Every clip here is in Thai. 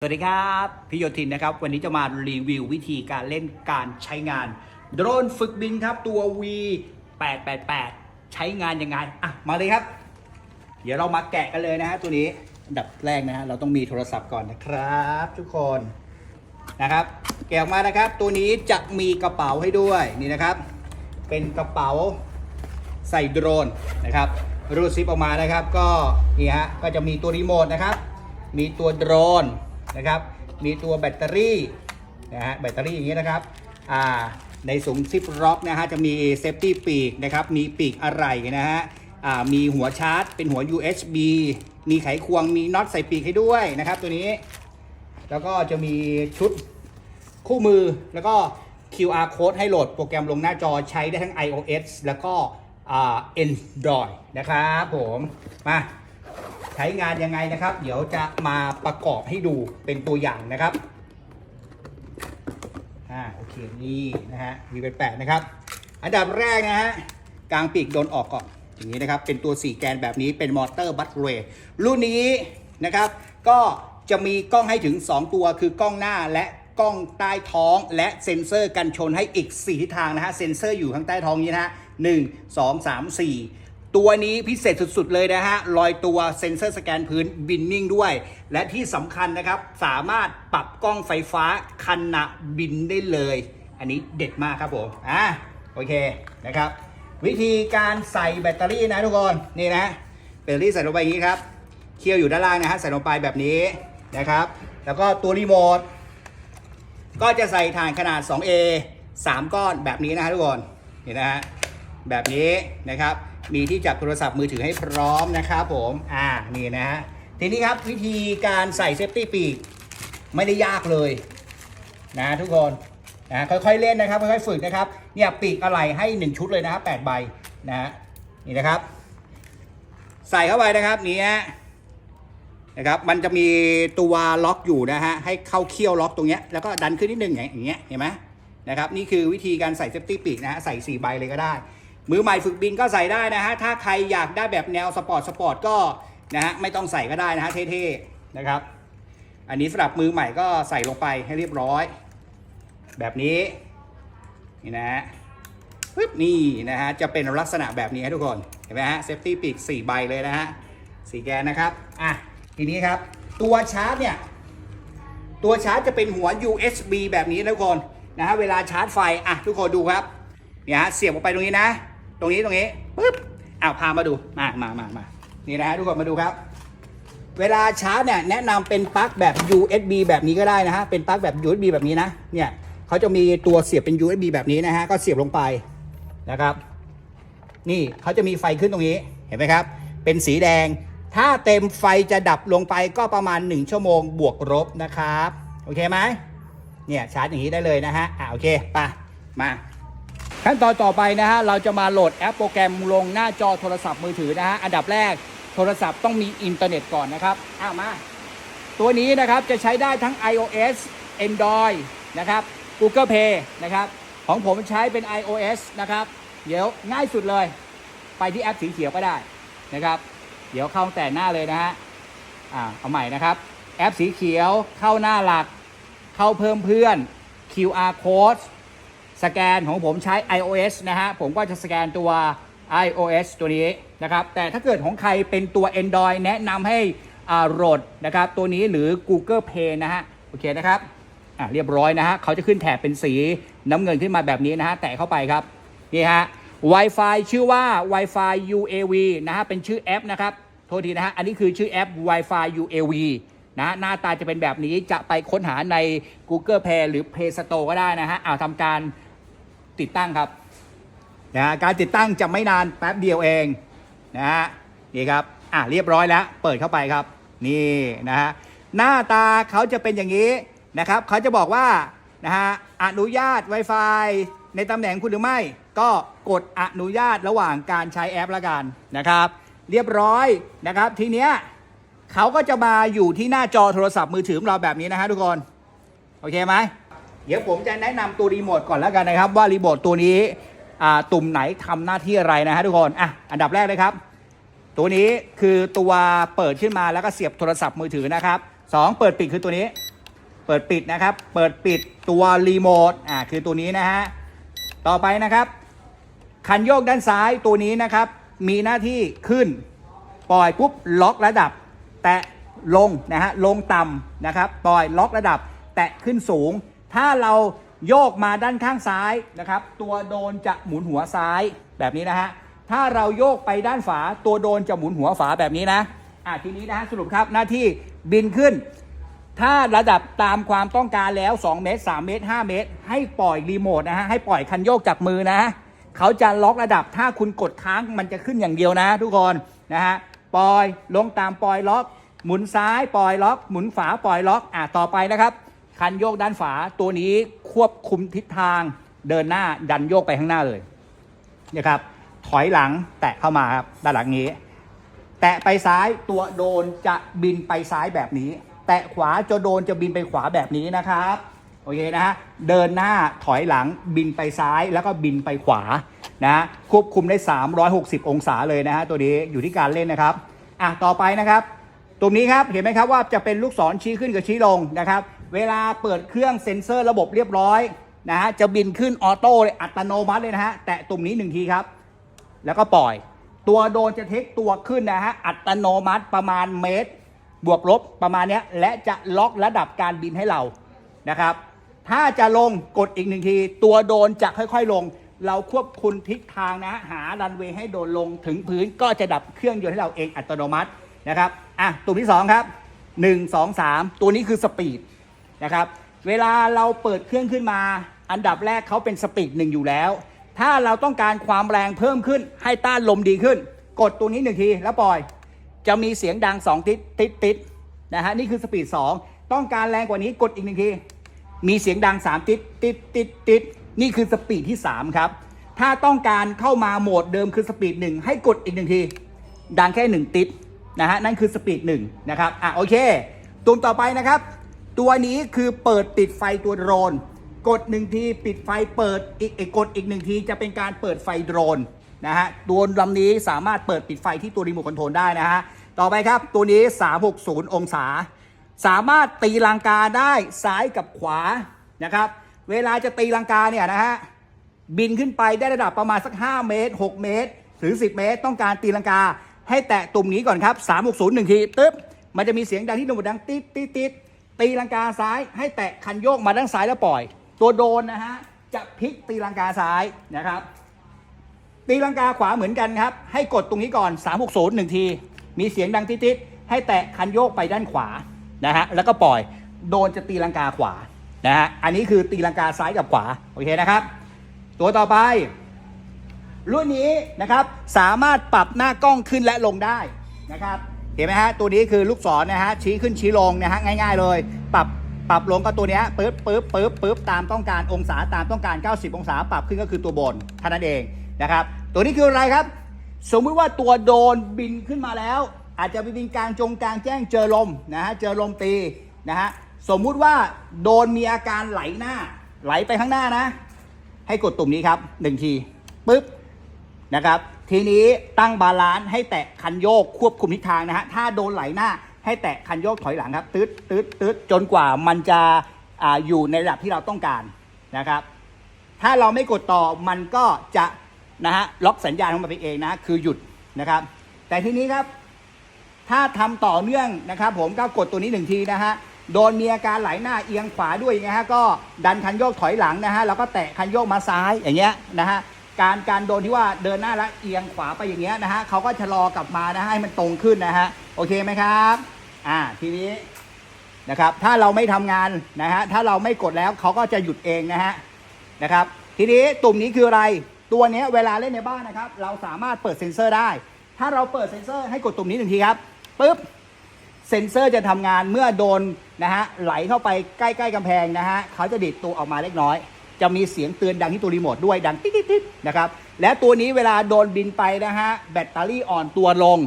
สวัสดีครับพี่โยธินนะครับ วันนี้จะมารีวิววิธีการเล่นการใช้งาน โดรนฝึกบินครับตัว V 8 8 8ใช้งานยังไงอะมาเลยครับ เดี๋ยวเรามาแกะกันเลยนะฮะตัวนี้อันดับแรกนะฮะเราต้องมีโทรศัพท์ก่อนนะครับ ทุกคนนะครับ แกะออกมานะครับ ตัวนี้จะมีกระเป๋าให้ด้วยนี่นะครับ เป็นกระเป๋าใส่โดรนนะครับรูดซิปออกมานะครับ ก็นี่ฮะก็จะมีตัวรีโมทนะครับ มีตัวโดรน นะครับ มีตัวแบตเตอรี่นะฮะแบตเตอรี่อย่างนี้นะครับอ่าในสูงซิปล็อกนะฮะจะมีเซฟตี้ปีกนะครับมีปีกอะไรนะฮะอ่ามีหัวชาร์จ เป็นหัว USB มีไขควงมีน็อตใส่ปีกให้ด้วยนะครับตัวนี้ แล้วก็จะมีชุดคู่มือแล้วก็ QR code ให้โหลดโปรแกรมลงหน้าจอใช้ได้ทั้ง iOS แล้วก็ Android นะครับผม มา ใช้งานยังไงนะครับ เดี๋ยวจะมาประกอบให้ดูเป็นตัวอย่างนะครับอ่าโอเคนี่นะฮะวีเป็นแปดนะครับ อันดับแรกนะฮะกลางปีกโดนออกก่อนอย่างนี้นะครับ เป็นตัว 4 แกนแบบนี้เป็นมอเตอร์บัตเรย์รุ่นนี้นะครับ ก็จะมีกล้องให้ถึง 2 ตัวคือกล้องหน้าและกล้องใต้ท้องและเซ็นเซอร์กันชนให้อีก 4 ทิศทางนะฮะ เซ็นเซอร์อยู่ข้างใต้ท้องนี้นะฮะหนึ่งสองสามสี่ ตัวนี้พิเศษสุดๆเลยนะฮะลอยตัวเซ็นเซอร์สแกนพื้นบินนิ่งด้วย และที่สำคัญนะครับ สามารถปรับกล้องไฟฟ้าขณะบินได้เลย อันนี้เด็ดมากครับผมอะโอเคนะครับ วิธีการใส่แบตเตอรี่นะทุกคนนี่นะแบตเตอรี่ใส่ลงไปอย่างนี้ครับเคี่ยวอยู่ด้านล่างนะฮะใส่ลงไปแบบนี้นะครับ แล้วก็ตัวรีโมทก็จะใส่ถ่านขนาด 2A 3 ก้อนแบบนี้นะฮะทุกคนนี่นะฮะแบบนี้นะครับ มีที่จับโทรศัพท์มือถือให้พร้อมนะครับผมอ่านี่นะฮะทีนี้ครับวิธีการใส่เซฟตี้ปีกไม่ได้ยากเลยนะทุกคนนะค่อยๆเล่นนะครับค่อยๆฝึกนะครับเนี่ยปีกอะไรให้ 1 ชุดเลยนะครับ8ใบนะฮะนี่นะครับ ใส่เข้าไปนะครับนี่ฮะนะครับมันจะมีตัวล็อกอยู่นะฮะให้เข้าเคี่ยวล็อกตรงเนี้ยแล้วก็ดันขึ้นนิดนึงอย่างเงี้ยเห็นไหมนะครับนี่คือวิธีการใส่เซฟตี้ปีกนะฮะใส่4ใบเลยก็ได้ มือใหม่ฝึกบินก็ใส่ได้นะฮะ ถ้าใครอยากได้แบบแนวสปอร์ตสปอร์ตก็นะฮะไม่ต้องใส่ก็ได้นะฮะเท่ๆนะครับ อันนี้สำหรับมือใหม่ก็ใส่ลงไปให้เรียบร้อย แบบนี้ นี่นะฮะปึ๊บนี่นะฮะจะเป็นลักษณะแบบนี้ฮะทุกคนเห็นไหมฮะเซฟตี้ปีก4ใบเลยนะฮะสี่แกนนะครับอะทีนี้ครับ ตัวชาร์จเนี่ย ตัวชาร์จจะเป็นหัว USB แบบนี้นะทุกคนนะฮะเวลาชาร์จไฟอะทุกคนดูครับเนี่ยฮะเสียบออกไปตรงนี้นะ ตรงนี้ตรงนี้ปึ๊บอ้าวพามาดูมามามามานี่นะฮะทุกคนมาดูครับ เวลาชาร์จเนี่ยแนะนำเป็นปลั๊กแบบ USB แบบนี้ก็ได้นะฮะเป็นปลั๊กแบบ USB แบบนี้นะเนี่ยเขาจะมีตัวเสียบเป็น USB แบบนี้นะฮะก็เสียบลงไปนะครับ นี่เขาจะมีไฟขึ้นตรงนี้เห็นไหมครับ เป็นสีแดง ถ้าเต็มไฟจะดับลงไปก็ประมาณ 1 ชั่วโมงบวกลบนะครับ โอเคไหมเนี่ยชาร์จอย่างนี้ได้เลยนะฮะอ่าโอเคไปมา ขั้นตอนต่อไปนะฮะเราจะมาโหลดแอปโปรแกรมลงหน้าจอโทรศัพท์มือถือนะฮะอันดับแรกโทรศัพท์ต้องมีอินเทอร์เน็ตก่อนนะครับอ้าวมาตัวนี้นะครับจะใช้ได้ทั้ง iOS Android นะครับ Google Play นะครับ ของผมใช้เป็น iOS นะครับ เดี๋ยวง่ายสุดเลย ไปที่แอปสีเขียวก็ได้นะครับ เดี๋ยวเข้าแต่หน้าเลยนะฮะอ่าเอาใหม่นะครับ แอปสีเขียวเข้าหน้าหลัก เข้าเพิ่มเพื่อน QR code สแกนของผมใช้ iOS นะฮะ ผมก็จะสแกนตัว iOS ตัวนี้นะครับ แต่ถ้าเกิดของใครเป็นตัว Android แนะนำให้อ่าโหลดนะครับ ตัวนี้หรือ Google Play นะฮะ โอเคนะครับอะเรียบร้อยนะฮะ เขาจะขึ้นแถบเป็นสีน้ำเงินขึ้นมาแบบนี้นะฮะ แตะเข้าไปครับ นี่ฮะ Wi-Fi ชื่อว่า Wi-Fi UAV นะฮะ เป็นชื่อแอปนะครับ โทษทีนะฮะ อันนี้คือชื่อแอป Wi-Fi UAV นะหน้าตาจะเป็นแบบนี้จะไปค้นหาใน Google Play หรือ Play Store ก็ได้นะฮะเอาทำการ ติดตั้งครับนะการติดตั้งจะไม่นานแป๊บเดียวเองนะฮะนี่ครับอะเรียบร้อยแล้ว เปิดเข้าไปครับ นี่นะฮะหน้าตาเขาจะเป็นอย่างนี้นะครับเขาจะบอกว่านะฮะอนุญาต Wi-Fi ในตำแหน่งคุณหรือไม่ ก็กดอนุญาตระหว่างการใช้แอปละกันนะครับ เรียบร้อยนะครับทีเนี้ยเขาก็จะมาอยู่ที่หน้าจอโทรศัพท์มือถือของเราแบบนี้นะฮะทุกคน โอเคไหม เดี๋ยวผมจะแนะนำตัวรีโมทก่อนแล้วกันนะครับ ว่ารีโมทตัวนี้ตุ่มไหนทำหน้าที่อะไรนะฮะทุกคนอะอันดับแรกเลยครับ ตัวนี้คือตัวเปิดขึ้นมาแล้วก็เสียบโทรศัพท์มือถือนะครับสองเปิดปิดคือตัวนี้ เปิดปิดนะครับ เปิดปิดตัวรีโมทอ่าคือตัวนี้นะฮะต่อไปนะครับ คันโยกด้านซ้ายตัวนี้นะครับ มีหน้าที่ขึ้น ปล่อยปุ๊บล็อกระดับ แตะลงนะฮะลงต่ำนะครับ ปล่อยล็อกระดับ แตะขึ้นสูง ถ้าเราโยกมาด้านข้างซ้ายนะครับ ตัวโดนจะหมุนหัวซ้ายแบบนี้นะฮะ ถ้าเราโยกไปด้านฝา ตัวโดนจะหมุนหัวฝาแบบนี้นะอะทีนี้นะฮะสรุปครับหน้าที่บินขึ้น ถ้าระดับตามความต้องการแล้ว 2 เมตร 3 เมตร 5 เมตร ให้ปล่อยรีโมทนะฮะให้ปล่อยคันโยกจากมือนะเขาจะล็อกระดับถ้าคุณกดค้างมันจะขึ้นอย่างเดียวนะ ทุกคนนะฮะปล่อยลงตามปล่อยล็อก หมุนซ้ายปล่อยล็อก หมุนฝาปล่อยล็อกอะต่อไปนะครับ คันโยกด้านฝาตัวนี้ควบคุมทิศทางเดินหน้าดันโยกไปข้างหน้าเลยนะครับ ถอยหลังแตะเข้ามาครับด้านหลังนี้ แตะไปซ้ายตัวโดนจะบินไปซ้ายแบบนี้ แตะขวาจะโดนจะบินไปขวาแบบนี้นะครับโอเคนะฮะเดินหน้าถอยหลังบินไปซ้ายแล้วก็บินไปขวานะควบคุมได้ 360 องศาเลยนะฮะตัวนี้อยู่ที่การเล่นนะครับอะต่อไปนะครับ ตรงนี้ครับเห็นไหมครับว่าจะเป็นลูกศรชี้ขึ้นกับชี้ลงนะครับ เวลาเปิดเครื่องเซ็นเซอร์ระบบเรียบร้อยนะฮะจะบินขึ้นออโต้เลยอัตโนมัติเลยนะฮะแตะตุ่มนี้หนึ่งทีครับ แล้วก็ปล่อย ตัวโดนจะเทคตัวขึ้นนะฮะอัตโนมัติประมาณเมตร บวกลบประมาณเนี้ยและจะล็อกระดับการบินให้เรานะครับ ถ้าจะลงกดอีกหนึ่งที ตัวโดนจะค่อยๆลง เราควบคุมทิศทางนะหารันเวย์ให้โดนลงถึงพื้นก็จะดับเครื่องยนต์ให้เราเองอัตโนมัตินะครับอะตัวที่สองครับ1 2 3 ตัวนี้คือสปีด นะครับ เวลาเราเปิดเครื่องขึ้นมา อันดับแรกเขาเป็นสปีดหนึ่งอยู่แล้ว ถ้าเราต้องการความแรงเพิ่มขึ้นให้ต้านลมดีขึ้น กดตัวนี้หนึ่งทีแล้วปล่อย จะมีเสียงดัง2ติดติดติดนะฮะนี่คือสปีด2ต้องการแรงกว่านี้กดอีกหนึ่งทีมีเสียงดัง3ติดติดติดติดนี่คือสปีดที่3ครับถ้าต้องการเข้ามาโหมดเดิมคือสปีดหนึ่งให้กดอีกหนึ่งทีดังแค่1ติดนะฮะนั่นคือสปีดหนึ่งนะครับอะโอเคตัวต่อไปนะครับ ตัวนี้คือเปิดปิดไฟตัวโดรน กดหนึ่งทีปิดไฟเปิดอีกกดอีกหนึ่งทีจะเป็นการเปิดไฟโดรนนะฮะตัวลำนี้สามารถเปิดปิดไฟที่ตัวรีโมทคอนโทรลได้นะฮะต่อไปครับตัวนี้ 360 องศา สามารถตีลังกาได้ซ้ายกับขวานะครับเวลาจะตีลังกาเนี่ยนะฮะบินขึ้นไปได้ระดับประมาณสัก 5 เมตร 6 เมตรหรือ10 เมตร ต้องการตีลังกา ให้แตะตุ่มนี้ก่อนครับ 360หนึ่งทีตึ๊บมันจะมีเสียงดังที่โดนดังติดติดติด ตีลังกาซ้ายให้แตะคันโยกมาด้านซ้ายแล้วปล่อย ตัวโดนนะฮะจะพลิกตีลังกาซ้ายนะครับ ตีลังกาขวาเหมือนกันครับ ให้กดตรงนี้ก่อน 360หนึ่งที มีเสียงดังติดๆให้แตะคันโยกไปด้านขวานะฮะแล้วก็ปล่อยโดนจะตีลังกาขวานะฮะอันนี้คือตีลังกาซ้ายกับขวาโอเคนะครับ ตัวต่อไป รุ่นนี้นะครับสามารถปรับหน้ากล้องขึ้นและลงได้นะครับ เห็นไหมฮะ ตัวนี้คือลูกศรนะฮะ ชี้ขึ้นชี้ลงนะฮะ ง่าย ๆ เลย ปรับ ปรับลงก็ตัวนี้ปึ๊บปึ๊บปึ๊บปึ๊บตามต้องการองศาตามต้องการ 90 องศา ปรับขึ้นก็คือตัวบนเท่านั้นเองนะครับ ตัวนี้คืออะไรครับ สมมุติว่าตัวโดนบินขึ้นมาแล้ว อาจจะไปบินกลางจงกลางแจ้งเจอลมนะฮะ เจอลมตีนะฮะ สมมุติว่าโดนมีอาการไหลหน้า ไหลไปข้างหน้านะ ให้กดตุ่มนี้ครับหนึ่งทีปึ๊บนะครับ ทีนี้ตั้งบาลานซ์ให้แตะคันโยกควบคุมทิศทางนะฮะ ถ้าโดนไหลหน้าให้แตะคันโยกถอยหลังครับตืดตืดตืดจนกว่ามันจะออยู่ในระดับที่เราต้องการนะครับ ถ้าเราไม่กดต่อมันก็จะนะฮะล็อกสัญญาณของมันไปเองนะคือหยุดนะครับ แต่ทีนี้ครับ ถ้าทำต่อเนื่องนะครับ ผมก็กดตัวนี้หนึ่งทีนะฮะโดนมีอาการไหลหน้าเอียงขวาด้วยอย่างฮะก็ดันคันโยกถอยหลังนะฮะแล้วก็แตะคันโยกมาซ้ายอย่างเงี้ยนะฮะ การการโดนที่ว่าเดินหน้าแล้วเอียงขวาไปอย่างเงี้ยนะฮะเขาก็ชะลอกลับมานะให้มันตรงขึ้นนะฮะโอเคไหมครับอ่าทีนี้นะครับ ถ้าเราไม่ทำงานนะฮะถ้าเราไม่กดแล้วเขาก็จะหยุดเองนะฮะนะครับ ทีนี้ตุ่มนี้คืออะไรตัวนี้เวลาเล่นในบ้านนะครับ เราสามารถเปิดเซ็นเซอร์ได้ ถ้าเราเปิดเซ็นเซอร์ให้กดตุ่มนี้หนึ่งทีครับปุ๊บเซ็นเซอร์จะทำงานเมื่อโดนนะฮะไหลเข้าไปใกล้ ๆกำแพงนะฮะเขาจะดิดตัวออกมาเล็กน้อย จะมีเสียงเตือนดังที่ตัวรีโมทด้วยดังติ๊ดติ๊ดนะครับและตัวนี้เวลาโดนบินไปนะฮะแบตเตอรี่อ่อนตัวลง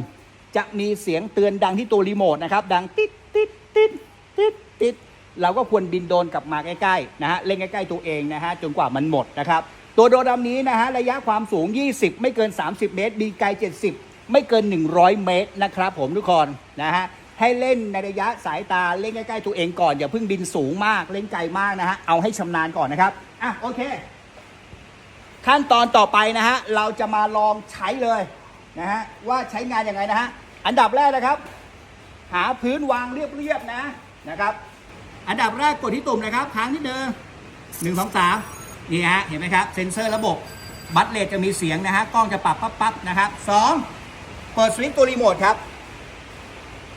จะมีเสียงเตือนดังที่ตัวรีโมทนะครับดังติ๊ดติ๊ดติ๊ดติ๊ดติ๊ดเราก็ควรบินโดนกลับมาใกล้ๆนะฮะเล่นใกล้ๆตัวเองนะฮะจนกว่ามันหมดนะครับตัวโดรนลำนี้นะฮะระยะความสูง 20 ไม่เกิน 30 เมตรบินไกล 70 ไม่เกิน 100 เมตรนะครับผมทุกคนนะฮะให้เล่นในระยะสายตาเล่นใกล้ๆตัวเองก่อนอย่าเพิ่งบินสูงมากเล่นไกลมากนะฮะเอาให้ชำนาญก่อนนะครับ อะโอเค ขั้นตอนต่อไปนะฮะ เราจะมาลองใช้เลยนะฮะ ว่าใช้งานยังไงนะฮะ อันดับแรกนะครับ หาพื้นวางเรียบๆนะนะครับ อันดับแรกกดที่ตุ่มนะครับ ค้างนิดนึงหนึ่งสองสามนี่ฮะ เห็นไหมครับ เซ็นเซอร์ระบบ บัตเลทจะมีเสียงนะฮะ กล้องจะปรับปั๊บปั๊บนะครับสองเปิดสวิตช์ตัวรีโมทครับ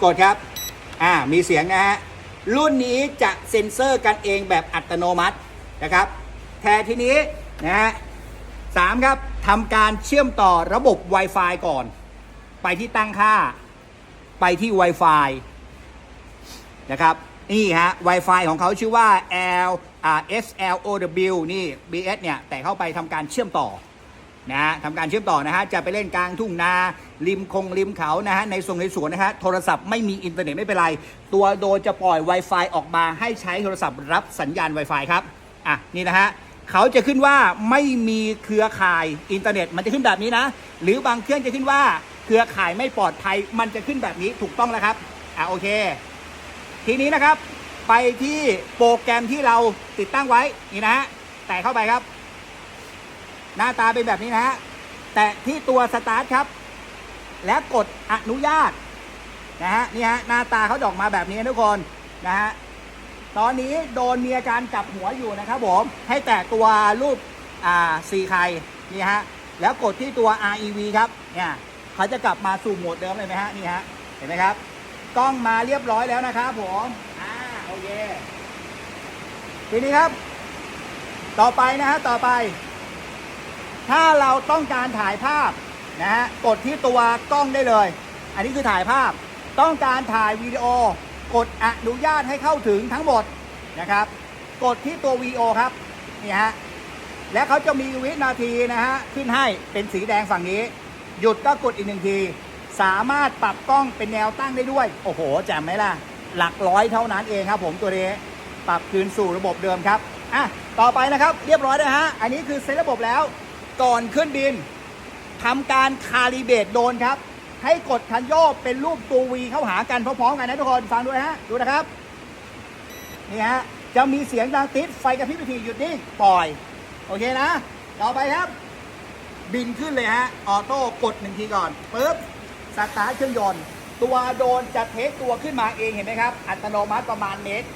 กดครับ อ่า มีเสียงนะฮะ รุ่นนี้จะเซ็นเซอร์กันเองแบบอัตโนมัตินะครับ แทนทีนี้นะฮะสามครับทำการเชื่อมต่อระบบ Wi-Fi ก่อน ไปที่ตั้งค่า ไปที่ Wi-Fi นะครับนี่ฮะ Wi-Fi ของเขาชื่อว่า L อ่า SLOW นี่ BS เนี่ย แต่เข้าไปทำการเชื่อมต่อนะฮะทำการเชื่อมต่อนะฮะ จะไปเล่นกลางทุ่งนาริมคงริมเขานะฮะ ในสวนในสวนนะฮะ โทรศัพท์ไม่มีอินเทอร์เน็ตไม่เป็นไร ตัวโดจะปล่อย Wi-Fi ออกมาให้ใช้โทรศัพท์รับสัญญาณ Wi-Fi ครับ อะ นี่นะฮะ เขาจะขึ้นว่าไม่มีเครือข่ายอินเทอร์เน็ต มันจะขึ้นแบบนี้นะ หรือบางเครื่องจะขึ้นว่าเครือข่ายไม่ปลอดภัย มันจะขึ้นแบบนี้ถูกต้องแล้วครับอะโอเค ทีนี้นะครับไปที่โปรแกรมที่เราติดตั้งไว้นี่นะฮะแตะเข้าไปครับ หน้าตาเป็นแบบนี้นะฮะแตะที่ตัวสตาร์ทครับ และกดอนุญาตนะฮะนี่ฮะหน้าตาเขาดออกมาแบบนี้ทุกคนนะฮะ ตอนนี้โดนมีอาการกลับหัวอยู่นะครับผม ให้แตะตัวรูปอ่าสีไข่นี่ฮะ แล้วกดที่ตัว REV ครับ เนี่ยเขาจะกลับมาสู่โหมดเดิมเลยไหมฮะ นี่ฮะ เห็นไหมครับ กล้องมาเรียบร้อยแล้วนะครับผม อ่า โอเค ทีนี้ครับ ต่อไปนะฮะ ต่อไป ถ้าเราต้องการถ่ายภาพนะฮะ กดที่ตัวกล้องได้เลย อันนี้คือถ่ายภาพ ต้องการถ่ายวิดีโอ กดอนุญาตให้เข้าถึงทั้งหมดนะครับ กดที่ตัววีโอครับนี่ฮะและเขาจะมีวินาทีนะฮะขึ้นให้เป็นสีแดงฝั่งนี้ หยุดก็กดอีกหนึ่งที สามารถปรับกล้องเป็นแนวตั้งได้ด้วย โอ้โหแจ่มไหมล่ะ หลักร้อยเท่านั้นเองครับ ผมตัวนี้ปรับคืนสู่ระบบเดิมครับอะต่อไปนะครับ เรียบร้อยนะฮะอันนี้คือเซตระบบแล้ว ก่อนขึ้นบินทำการคาลิเบตโดนครับ ให้กดคันโยกเป็นรูปตัววีเข้าหากันพร้อมๆกันนะทุกคนฟังด้วยฮะดูนะครับนี่ฮะจะมีเสียงดังติดไฟกระพริบทีหยุดนิ่งปล่อย โอเคนะต่อไปครับ บินขึ้นเลยฮะออโต้กดหนึ่งทีก่อนปึ๊บสตาร์ทเครื่องยนต์ ตัวโดนจะเทคตัวขึ้นมาเองเห็นไหมครับ อัตโนมัติประมาณเมตร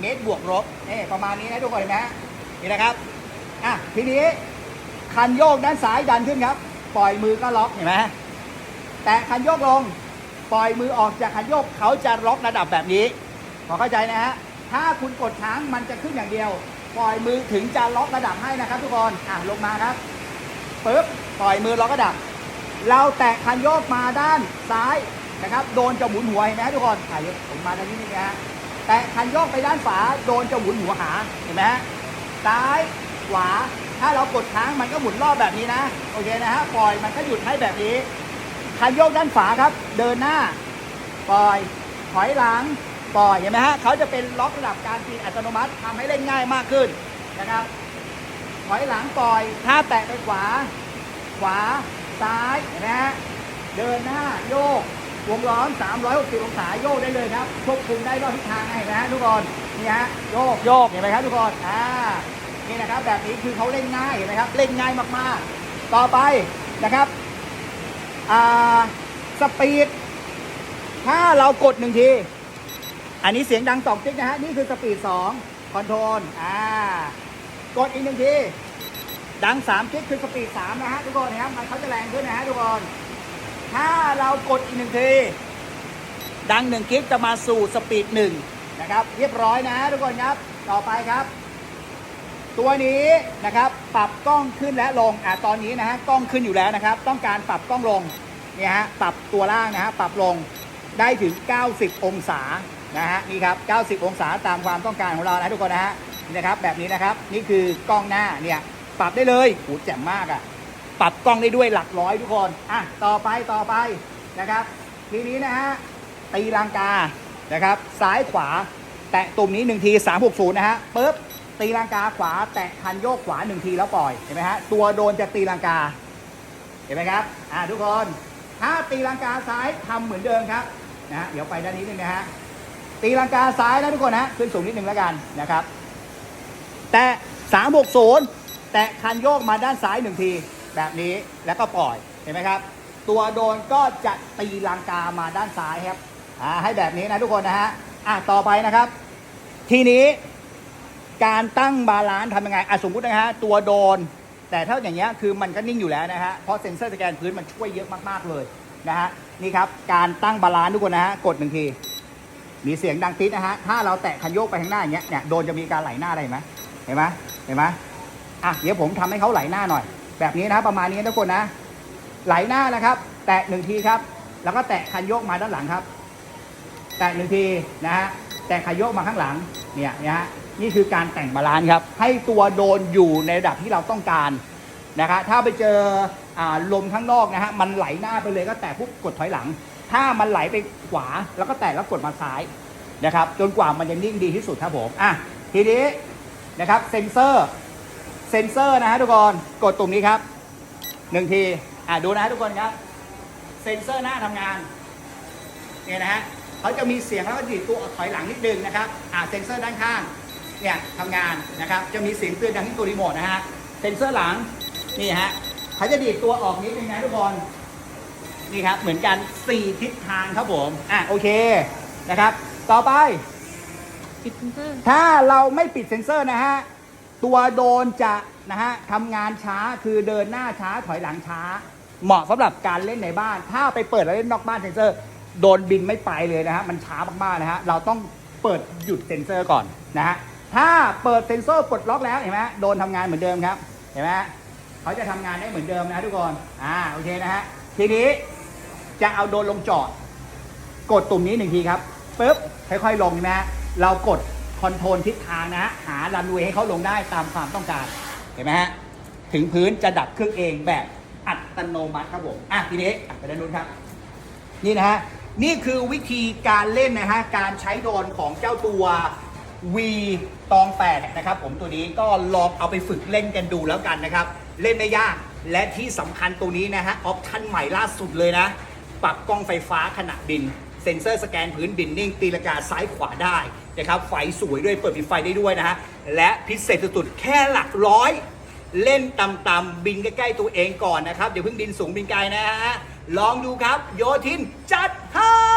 เมตรบวกลบนี่ประมาณนี้นะทุกคนเห็นไหมฮะนี่นะครับอะทีนี้คันโยกด้านซ้ายดันขึ้นครับ ปล่อยมือก็ล็อกเห็นไหม แต่คันโยกลง ปล่อยมือออกจากคันโยกเขาจะล็อกระดับแบบนี้ พอเข้าใจนะฮะ ถ้าคุณกดค้างมันจะขึ้นอย่างเดียว ปล่อยมือถึงจะล็อกระดับให้นะครับ ทุกคน อะลงมาครับปึ๊บ ปล่อยมือล็อกระดับ เราแตะคันโยกมาด้านซ้ายนะครับ โดนจะหมุนหัวเห็นไหมฮะทุกคนถ่ายผมมาด้านนี้นี่นะฮะ แตะคันโยกไปด้านฝาโดนจะหมุนหัวหา เห็นไหมฮะ ซ้ายขวาถ้าเรากดค้างมันก็หมุนรอบแบบนี้นะ โอเคนะฮะ ปล่อยมันก็หยุดให้แบบนี้ คันโยกด้านฝาครับ เดินหน้า ปล่อย ถอยหลัง ปล่อย เห็นไหมฮะเขาจะเป็นล็อกระดับการปีนอัตโนมัติทำให้เล่นง่ายมากขึ้นนะครับ ถอยหลังปล่อย ถ้าแตะไปขวา ขวา ซ้าย เห็นไหมฮะ เดินหน้าโยก วงล้อม 360 องศาโยกได้เลยครับ ควบคุมได้รอบทิศทางเห็นไหมฮะทุกคน นี่ฮะ โยก โยก เห็นไหมครับทุกคน อ่า นี่นะครับ แบบนี้คือเขาเล่นง่ายเห็นไหมครับ เล่นง่ายมากๆ ต่อไปนะครับอ่า สปีดถ้าเรากดหนึ่งที อันนี้เสียงดังสองติ๊กนะฮะ นี่คือสปีดสองคอนโทรลอ่ากดอีกหนึ่งทีดังสามกิ๊กคือสปีดสามนะฮะทุกคนนะครับมันเขาจะแรงขึ้นนะฮะทุกคนถ้าเรากดอีกหนึ่งที ดังหนึ่งกิ๊กจะมาสู่สปีดหนึ่งนะครับ เรียบร้อยนะทุกคนครับ ต่อไปครับ ตัวนี้นะครับปรับกล้องขึ้นและลงอ่าตอนนี้นะฮะกล้องขึ้นอยู่แล้วนะครับ ต้องการปรับกล้องลงเนี่ยฮะปรับตัวล่างนะฮะปรับลงได้ถึง 90 องศานะฮะนี่ครับ 90 องศาตามความต้องการของเรานะทุกคนนะฮะนี่นะครับแบบนี้นะครับนี่คือกล้องหน้าเนี่ยปรับได้เลยโหแจ่มมากอะ่ะปรับกล้องได้ด้วยหลักร้อยทุกคนอะต่อไปต่อไปนะครับ ทีนี้นะฮะตีลังกานะครับ ซ้ายขวา แตะตุ่มนี้หนึ่งที360นะฮะปึ๊บ ตีลังกาขวา แตะคันโยกขวาหนึ่งทีแล้วปล่อย เห็นไหมฮะ ตัวโดนจะตีลังกา เห็นไหมครับ อ่าทุกคน ถ้าตีลังกาซ้ายทำเหมือนเดิมครับ นะฮะ เดี๋ยวไปด้านนี้นึงนะฮะ ตีลังกาซ้ายนะทุกคนนะ ขึ้นสูงนิดนึงแล้วกันนะครับ แต่360แตะคันโยกมาด้านซ้ายหนึ่งที แบบนี้ แล้วก็ปล่อย เห็นไหมครับ ตัวโดนก็จะตีลังกามาด้านซ้ายครับ อ่า ให้แบบนี้นะทุกคนนะฮะ อะต่อไปนะครับ ทีนี้ การตั้งบาลานซ์ทำยังไงอะสมมุตินะฮะตัวโดน แต่ถ้าอย่างเงี้ยคือมันก็นิ่งอยู่แล้วนะฮะเพราะเซ็นเซอร์สแกนพื้นมันช่วยเยอะมากๆเลยนะฮะนี่ครับการตั้งบาลานซ์ทุกคนนะฮะกดหนึ่งทีมีเสียงดังติดนะฮะถ้าเราแตะคันโยกไปข้างหน้าอย่างเงี้ยเนี่ยโดนจะมีการไหลหน้าอะไรเห็นไหมเห็นไหมเห็นไหมอะเดี๋ยวผมทำให้เขาไหลหน้าหน่อย แบบนี้นะประมาณนี้ทุกคนนะ ไหลหน้านะครับ แตะหนึ่งทีครับ แล้วก็แตะคันโยกมาด้านหลังครับ แตะหนึ่งทีนะฮะแตะคันโยกมาข้างหลังเนี่ยนี่ยฮะ นี่คือการแต่งบาลานซ์ครับ ให้ตัวโดนอยู่ในระดับที่เราต้องการนะครับถ้าไปเจออลมข้างนอกนะฮะมันไหลหน้าไปเลยก็แตะปุ๊บกดถอยหลัง ถ้ามันไหลไปขวาแล้วก็แตะแล้วกดมาซ้ายนะครับ จนกว่ามันจะนิ่งดีที่สุดครับผมอะทีนี้นะครับเซ็นเซอร์เซ็นเซอร์นะฮะทุกคนกดตุ่มนี้ครับหนึ่งทีอะดูนะฮะทุกคนครับเซ็นเซอร์หน้าทำงานเนี่ยนะฮะเขาจะมีเสียงแล้วก็ดีดตัวถอยหลังนิดนึงนะครับอ่าเซ็นเซอร์ด้านข้าง เนี่ยทำงานนะครับ จะมีเสียงเตือนดังที่ตัวรีโมทนะฮะเซ็นเซอร์หลังนี่ฮะเขาจะดีดตัวออกนิดนึงนะทุกคนนี่ครับ เหมือนกัน 4 ทิศทางครับผมอะโอเคนะครับ ต่อไป ปิดเซ็นเซอร์ ถ้าเราไม่ปิดเซ็นเซอร์นะฮะ ตัวโดนจะนะฮะทำงานช้าคือเดินหน้าช้าถอยหลังช้า เหมาะสำหรับการเล่นในบ้าน ถ้าไปเปิดแล้วเล่นนอกบ้านเซ็นเซอร์ โดนบินไม่ไปเลยนะฮะมันช้ามากๆนะฮะเราต้องเปิดหยุดเซ็นเซอร์ก่อนนะฮะ ถ้าเปิดเซ็นเซอร์ปลดล็อกแล้วเห็นไหมโดนทำงานเหมือนเดิมครับ เห็นไหมเขาจะทำงานได้เหมือนเดิมนะทุกคน อ่า โอเคนะฮะ ทีนี้จะเอาโดนลงจอด กดตุ่มนี้หนึ่งทีครับปุ๊บ ค่อยๆลงนะเรากดคอนโทรลทิศทางนะ หารันเวย์ให้เขาลงได้ตามความต้องการ เห็นไหมฮะ ถึงพื้นจะดับเครื่องเองแบบอัตโนมัติครับผม อะทีนี้ไปด้านนู้นครับ นี่นะฮะ นี่คือวิธีการเล่นนะฮะ การใช้โดนของเจ้าตัว V ตอง8นะครับผมตัวนี้ก็ลองเอาไปฝึกเล่นกันดูแล้วกันนะครับ เล่นไม่ยากและที่สำคัญตัวนี้นะฮะออปชั่นใหม่ล่าสุดเลยนะ ปรับกล้องไฟฟ้าขณะบิน เซ็นเซอร์สแกนพื้นบินนิ่ง ตีลังกาซ้ายขวาได้นะครับไฟสวยด้วยเปิดปิดไฟได้ด้วยนะฮะและพิเศษสุดๆแค่หลักร้อยเล่นต่ำๆบินใกล้ๆตัวเองก่อนนะครับอย่าเพิ่งบินสูงบินไกลนะฮะ ลองดูครับ โยทินจัดให้